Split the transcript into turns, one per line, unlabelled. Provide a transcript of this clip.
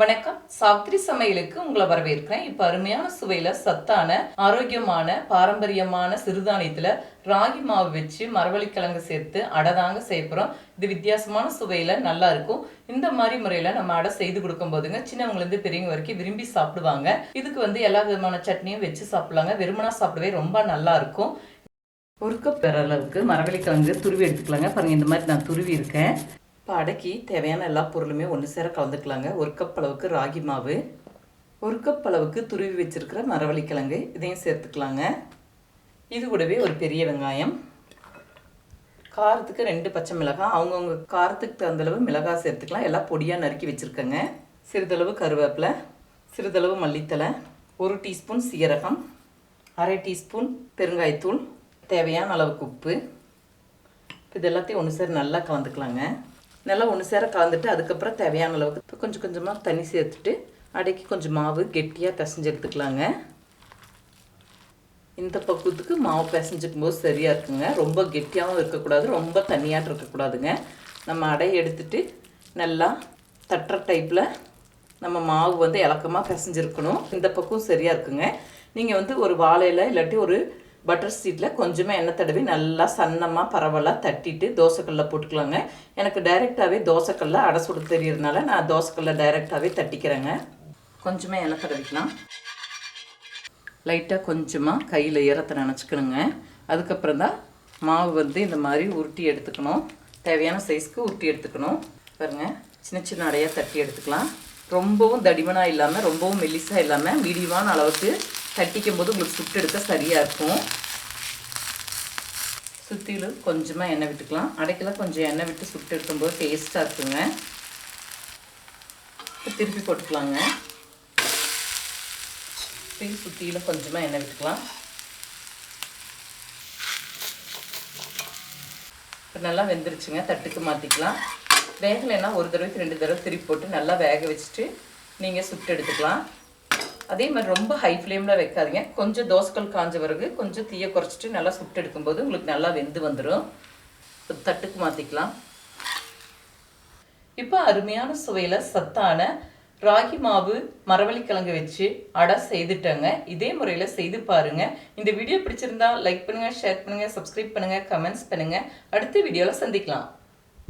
வணக்கம். சாவித்திரி சமையலுக்கு உங்களை வரவேற்கிறேன். இப்ப அருமையான சுவையில சத்தான ஆரோக்கியமான பாரம்பரியமான சிறுதானியத்துல ராகி மாவு வச்சு மரவள்ளிக்கிழங்கு சேர்த்து அடை தாங்க செய்ய இது வித்தியாசமான சுவையில நல்லா இருக்கும். இந்த மாதிரி முறையில நம்ம அடை செய்து கொடுக்கும் போதுங்க சின்னவங்க இருந்து பெரியவங்க வரைக்கும் விரும்பி சாப்பிடுவாங்க. இதுக்கு வந்து எல்லா விதமான சட்னியும் வச்சு சாப்பிடலாங்க. வெறுமனா சாப்பிடவே ரொம்ப நல்லா இருக்கும். ஒரு கப் அளவுக்கு மரவள்ளிக்கிழங்கு துருவி எடுத்துக்கலாங்க. பாருங்க இந்த மாதிரி நான் துருவி இருக்கேன். இப்போ அடக்கி தேவையான எல்லா பொருளுமே ஒன்று சேர கலந்துக்கலாங்க. ஒரு கப் அளவுக்கு ராகி மாவு ஒரு கப் அளவுக்கு துருவி வச்சுருக்கிற மரவள்ளிக்கிழங்கு இதையும் சேர்த்துக்கலாங்க. இது கூடவே ஒரு பெரிய வெங்காயம் காரத்துக்கு ரெண்டு பச்சை மிளகாய் அவங்கவுங்க காரத்துக்கு தகுந்தளவு மிளகாய் சேர்த்துக்கலாம். எல்லாம் பொடியாக நறுக்கி வச்சுருக்கேங்க. சிறிதளவு கருவேப்பிலை சிறிதளவு மல்லித்தலை ஒரு டீஸ்பூன் சீரகம் அரை டீஸ்பூன் பெருங்காயத்தூள் தேவையான அளவுக்கு உப்பு. இது எல்லாத்தையும் ஒன்று சேர நல்லா கலந்துக்கலாங்க. நல்லா ஒன்று சேர கலந்துட்டு அதுக்கப்புறம் தேவையான அளவுக்கு இப்போ கொஞ்சம் கொஞ்சமாக தண்ணி சேர்த்துட்டு அடைக்கி கொஞ்சம் மாவு கெட்டியாக பிசைஞ்சு எடுத்துக்கலாங்க. இந்த பக்குவத்துக்கு மாவு பிசைஞ்சிக்கும் போது சரியாக இருக்குங்க. ரொம்ப கெட்டியாகவும் இருக்கக்கூடாது ரொம்ப தண்ணியாட்டம் இருக்கக்கூடாதுங்க. நம்ம அடையை எடுத்துட்டு நல்லா தட்டுற டைப்பில் நம்ம மாவு வந்து இலக்கமாக பிசைஞ்சிருக்கணும். இந்த பக்கம் சரியாக இருக்குங்க. நீங்கள் வந்து ஒரு வாழையில் இல்லாட்டி ஒரு பட்டர் சீட்டில் கொஞ்சமாக எண்ணெய் தடவி நல்லா சன்னமாக பரவலாக தட்டிட்டு தோசைக்கல்ல போட்டுக்கலாங்க. எனக்கு டைரெக்டாகவே தோசைக்கல்ல அடை சுட தெரியறதுனால நான் தோசைக்கல்ல டைரெக்டாகவே தட்டிக்கிறேங்க. கொஞ்சமாக எண்ணெய் தடவிக்கலாம். லைட்டாக கொஞ்சமாக கையில் ஈரத்தை நினச்சிக்கணுங்க. அதுக்கப்புறம் தான் மாவு வந்து இந்த மாதிரி உருட்டி எடுத்துக்கணும். தேவையான சைஸ்க்கு உருட்டி எடுத்துக்கணும். பாருங்க சின்ன சின்ன அடையாக தட்டி எடுத்துக்கலாம். ரொம்பவும் தடிமனாக இல்லாமல் ரொம்பவும் மெல்லிசாக இல்லாமல் மீடியமான அளவுக்கு தட்டிக்கும் போது உங்களுக்கு சுட்டு எடுக்க சரியாக இருக்கும். சுற்றிலும் கொஞ்சமாக எண்ணெய் விட்டுக்கலாம். அடைக்கலாம் கொஞ்சம் எண்ணெய் விட்டு சுட்டு எடுக்கும்போது டேஸ்ட்டாக இருக்குங்க. இப்போ திருப்பி போட்டுக்கலாங்க. திருப்பி சுற்றிலும் கொஞ்சமாக எண்ணெய் விட்டுக்கலாம். இப்போ நல்லா வெந்துருச்சுங்க. தட்டுக்கு மாற்றிக்கலாம் வேகலைன்னா ஒரு தடவைக்கு ரெண்டு தடவை திருப்பி போட்டு நல்லா வேக வச்சுட்டு நீங்கள் சுட்டு எடுத்துக்கலாம். அதே மாதிரி ரொம்ப ஹை ஃப்ளேமில் வைக்காதீங்க. கொஞ்சம் தோசைகள் காஞ்ச பிறகு கொஞ்சம் தீயை குறைச்சிட்டு நல்லா சுட்டு எடுக்கும்போது உங்களுக்கு நல்லா வெந்து வந்துடும் தட்டுக்கு மாற்றிக்கலாம் இப்போ அருமையான சுவையில் சத்தான ராகி மாவு மரவள்ளிக்கிழங்கு வச்சு அடை செய்துட்டேங்க. இதே முறையில் செய்து பாருங்க. இந்த வீடியோ பிடிச்சிருந்தா லைக் பண்ணுங்கள் ஷேர் பண்ணுங்கள் சப்ஸ்கிரைப் பண்ணுங்கள் கமெண்ட்ஸ் பண்ணுங்கள் அடுத்த வீடியோவில் சந்திக்கலாம்.